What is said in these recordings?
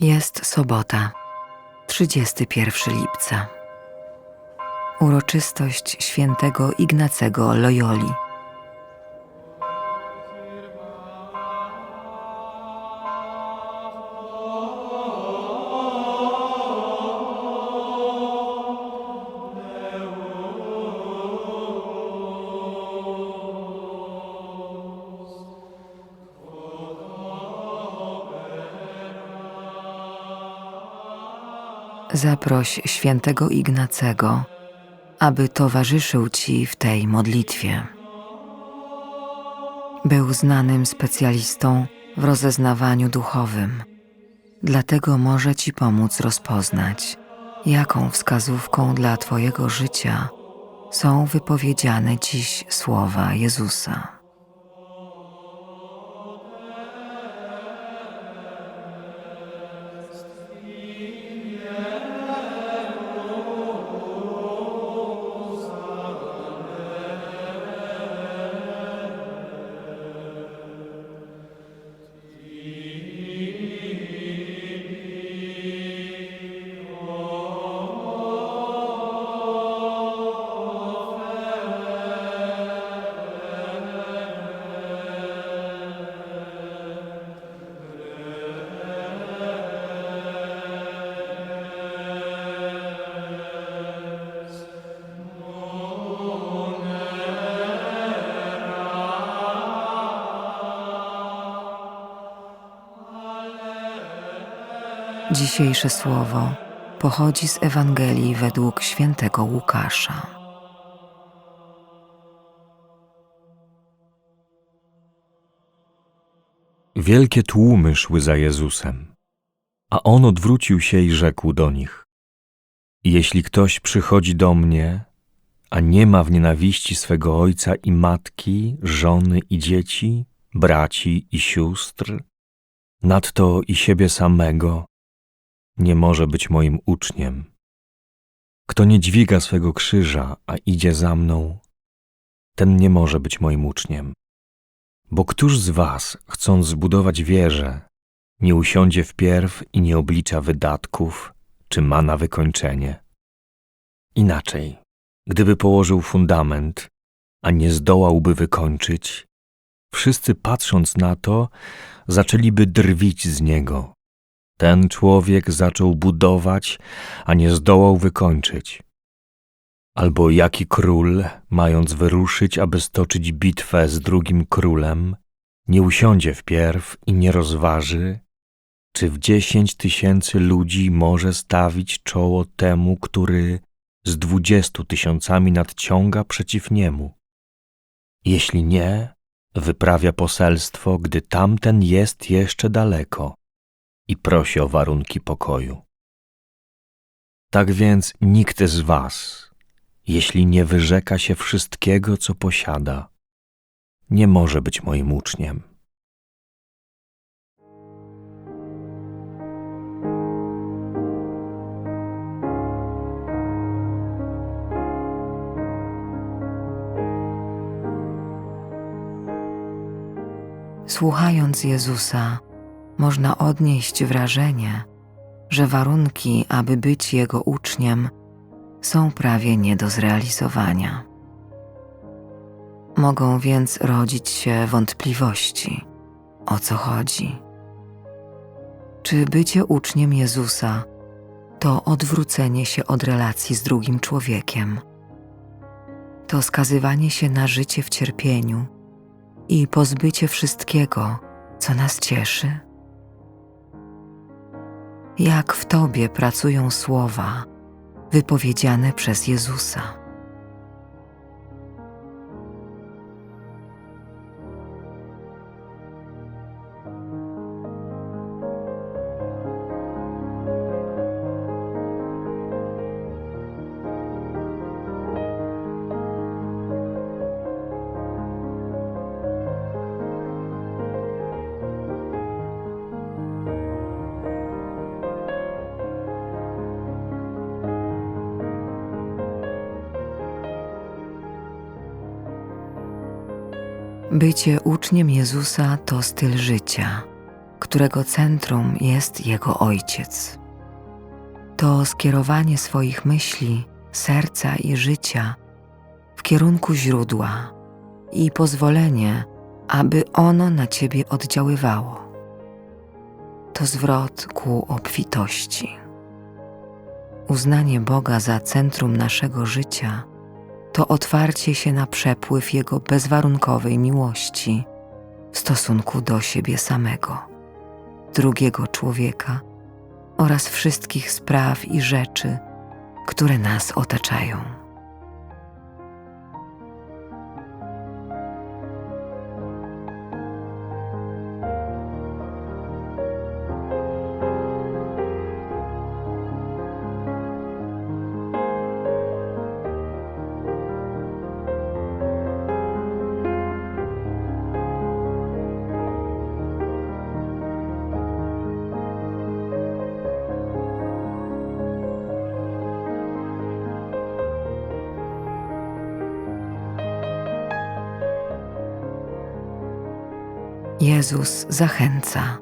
Jest sobota, 31 lipca. Uroczystość świętego Ignacego Loyoli. Zaproś świętego Ignacego, aby towarzyszył ci w tej modlitwie. Był znanym specjalistą w rozeznawaniu duchowym, dlatego może ci pomóc rozpoznać, jaką wskazówką dla Twojego życia są wypowiedziane dziś słowa Jezusa. Dzisiejsze słowo pochodzi z Ewangelii według świętego Łukasza. Wielkie tłumy szły za Jezusem, a on odwrócił się i rzekł do nich: Jeśli ktoś przychodzi do mnie, a nie ma w nienawiści swego ojca i matki, żony i dzieci, braci i sióstr, nadto i siebie samego, nie może być moim uczniem. Kto nie dźwiga swego krzyża, a idzie za mną, ten nie może być moim uczniem. Bo któż z was, chcąc zbudować wieżę, nie usiądzie wpierw i nie oblicza wydatków, czy ma na wykończenie? Inaczej, gdyby położył fundament, a nie zdołałby wykończyć, wszyscy patrząc na to, zaczęliby drwić z niego. Ten człowiek zaczął budować, a nie zdołał wykończyć. Albo jaki król, mając wyruszyć, aby stoczyć bitwę z drugim królem, nie usiądzie wpierw i nie rozważy, czy w dziesięć tysięcy ludzi może stawić czoło temu, który z dwudziestu tysiącami nadciąga przeciw niemu. Jeśli nie, wyprawia poselstwo, gdy tamten jest jeszcze daleko i prosi o warunki pokoju. Tak więc nikt z was, jeśli nie wyrzeka się wszystkiego, co posiada, nie może być moim uczniem. Słuchając Jezusa, można odnieść wrażenie, że warunki, aby być Jego uczniem, są prawie nie do zrealizowania. Mogą więc rodzić się wątpliwości, o co chodzi. Czy bycie uczniem Jezusa to odwrócenie się od relacji z drugim człowiekiem? To skazywanie się na życie w cierpieniu i pozbycie wszystkiego, co nas cieszy? Jak w Tobie pracują słowa wypowiedziane przez Jezusa? Bycie uczniem Jezusa to styl życia, którego centrum jest Jego Ojciec. To skierowanie swoich myśli, serca i życia w kierunku źródła i pozwolenie, aby ono na Ciebie oddziaływało. To zwrot ku obfitości. Uznanie Boga za centrum naszego życia to otwarcie się na przepływ Jego bezwarunkowej miłości w stosunku do siebie samego, drugiego człowieka oraz wszystkich spraw i rzeczy, które nas otaczają. Jezus zachęca,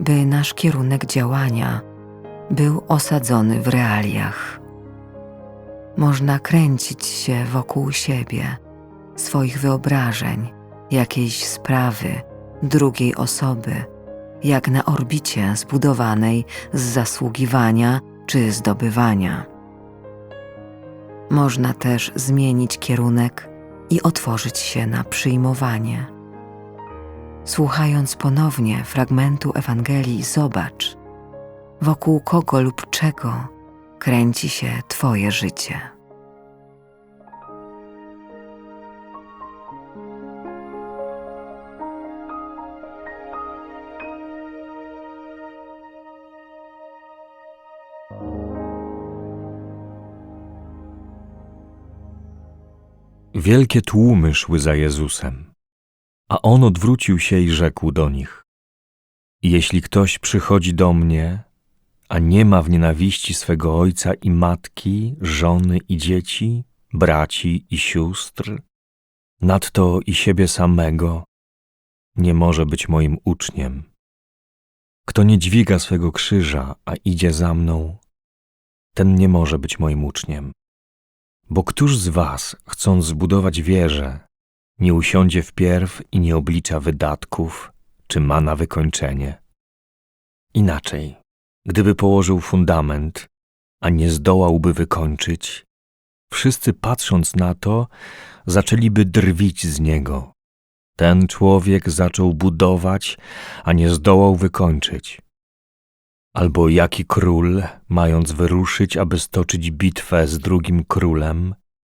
by nasz kierunek działania był osadzony w realiach. Można kręcić się wokół siebie, swoich wyobrażeń, jakiejś sprawy, drugiej osoby, jak na orbicie zbudowanej z zasługiwania czy zdobywania. Można też zmienić kierunek i otworzyć się na przyjmowanie. Słuchając ponownie fragmentu Ewangelii, zobacz, wokół kogo lub czego kręci się Twoje życie. Wielkie tłumy szły za Jezusem, a on odwrócił się i rzekł do nich: Jeśli ktoś przychodzi do mnie, a nie ma w nienawiści swego ojca i matki, żony i dzieci, braci i sióstr, nadto i siebie samego, nie może być moim uczniem. Kto nie dźwiga swego krzyża, a idzie za mną, ten nie może być moim uczniem. Bo któż z was, chcąc zbudować wieżę, nie usiądzie wpierw i nie oblicza wydatków, czy ma na wykończenie? Inaczej, gdyby położył fundament, a nie zdołałby wykończyć, wszyscy patrząc na to, zaczęliby drwić z niego. Ten człowiek zaczął budować, a nie zdołał wykończyć. Albo jaki król, mając wyruszyć, aby stoczyć bitwę z drugim królem,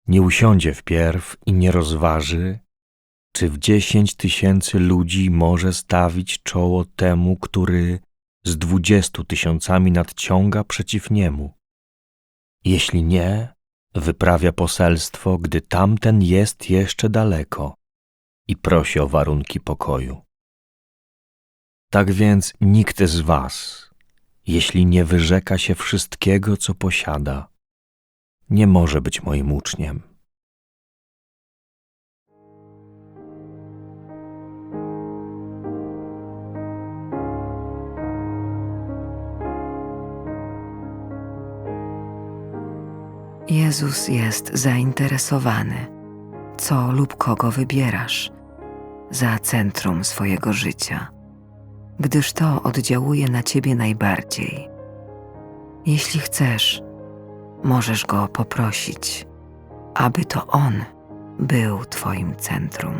nie usiądzie wpierw i nie rozważy, czy w dziesięć tysięcy ludzi może stawić czoło temu, który z dwudziestu tysiącami nadciąga przeciw niemu. Jeśli nie, wyprawia poselstwo, gdy tamten jest jeszcze daleko i prosi o warunki pokoju. Tak więc nikt z was, jeśli nie wyrzeka się wszystkiego, co posiada, nie może być moim uczniem. Jezus jest zainteresowany, co lub kogo wybierasz za centrum swojego życia, gdyż to oddziałuje na ciebie najbardziej. Jeśli chcesz, możesz go poprosić, aby to on był Twoim centrum.